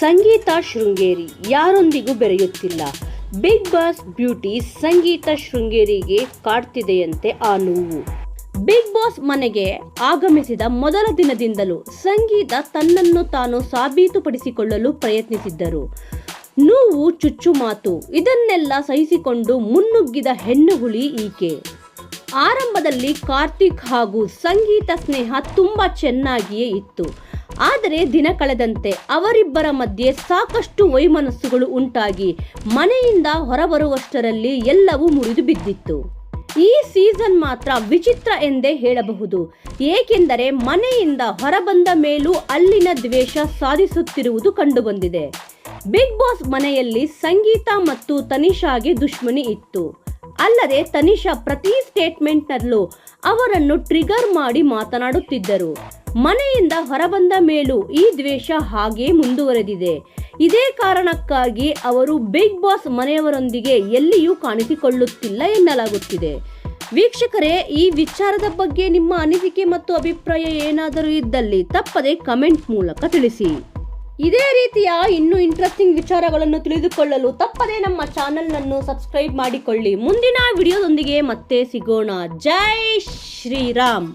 ಸಂಗೀತ ಶೃಂಗೇರಿ ಯಾರೊಂದಿಗೂ ಬೆರೆಯುತ್ತಿಲ್ಲ. Big boss beauty Sangeetha ಶೃಂಗೇರಿಗೆ ಕಾಡ್ತಿದೆಯಂತೆ ಆ ನೋವು. ಬಿಗ್ ಬಾಸ್ ಮನೆಗೆ ಆಗಮಿಸಿದ ಮೊದಲ ದಿನದಿಂದಲೂ ಸಂಗೀತ ತನ್ನನ್ನು ತಾನು ಸಾಬೀತುಪಡಿಸಿಕೊಳ್ಳಲು ಪ್ರಯತ್ನಿಸಿದ್ದರು. ನೋವು, ಚುಚ್ಚು ಮಾತು ಇದನ್ನೆಲ್ಲ ಸಹಿಸಿಕೊಂಡು ಮುನ್ನುಗ್ಗಿದ ಹೆಣ್ಣು ಹುಲಿ ಈಕೆ. ಆರಂಭದಲ್ಲಿ ಕಾರ್ತಿಕ್ ಹಾಗೂ ಸಂಗೀತ ಸ್ನೇಹ ತುಂಬಾ ಚೆನ್ನಾಗಿಯೇ ಇತ್ತು. ಆದರೆ ದಿನ ಕಳೆದಂತೆ ಅವರಿಬ್ಬರ ಮಧ್ಯೆ ಸಾಕಷ್ಟು ವೈಮನಸ್ಸುಗಳು ಉಂಟಾಗಿ ಮನೆಯಿಂದ ಹೊರಬರುವಷ್ಟರಲ್ಲಿ ಎಲ್ಲವೂ ಮುರಿದು ಬಿದ್ದಿತ್ತು. ಈ ಸೀಸನ್ ಮಾತ್ರ ವಿಚಿತ್ರ ಎಂದೇ ಹೇಳಬಹುದು. ಏಕೆಂದರೆ ಮನೆಯಿಂದ ಹೊರಬಂದ ಮೇಲೂ ಅಲ್ಲಿನ ದ್ವೇಷ ಸಾಧಿಸುತ್ತಿರುವುದು ಕಂಡುಬಂದಿದೆ. ಬಿಗ್ ಬಾಸ್ ಮನೆಯಲ್ಲಿ ಸಂಗೀತ ಮತ್ತು ತನಿಷಾಗೆ ದುಶ್ಮನಿ ಇತ್ತು. ಅಲ್ಲದೆ ತನಿಷಾ ಪ್ರತಿ ಸ್ಟೇಟ್ಮೆಂಟ್ನಲ್ಲೂ ಅವರನ್ನು ಟ್ರಿಗರ್ ಮಾಡಿ ಮಾತನಾಡುತ್ತಿದ್ದರು. ಮನೆಯಿಂದ ಹೊರಬಂದ ಮೇಲೂ ಈ ದ್ವೇಷ ಹಾಗೇ ಮುಂದುವರೆದಿದೆ. ಇದೇ ಕಾರಣಕ್ಕಾಗಿ ಅವರು ಬಿಗ್ ಬಾಸ್ ಮನೆಯವರೊಂದಿಗೆ ಎಲ್ಲಿಯೂ ಕಾಣಿಸಿಕೊಳ್ಳುತ್ತಿಲ್ಲ ಎನ್ನಲಾಗುತ್ತಿದೆ. ವೀಕ್ಷಕರೇ, ಈ ವಿಚಾರದ ಬಗ್ಗೆ ನಿಮ್ಮ ಅನಿಸಿಕೆ ಮತ್ತು ಅಭಿಪ್ರಾಯ ಏನಾದರೂ ಇದ್ದಲ್ಲಿ ತಪ್ಪದೆ ಕಮೆಂಟ್ ಮೂಲಕ ತಿಳಿಸಿ. ಇದೇ ರೀತಿಯ ಇನ್ನೂ ಇಂಟ್ರೆಸ್ಟಿಂಗ್ ವಿಚಾರಗಳನ್ನು ತಿಳಿದುಕೊಳ್ಳಲು ತಪ್ಪದೆ ನಮ್ಮ ಚಾನೆಲ್ನನ್ನು ಸಬ್ಸ್ಕ್ರೈಬ್ ಮಾಡಿಕೊಳ್ಳಿ. ಮುಂದಿನ ವಿಡಿಯೋದೊಂದಿಗೆ ಮತ್ತೆ ಸಿಗೋಣ. ಜೈ ಶ್ರೀರಾಮ್!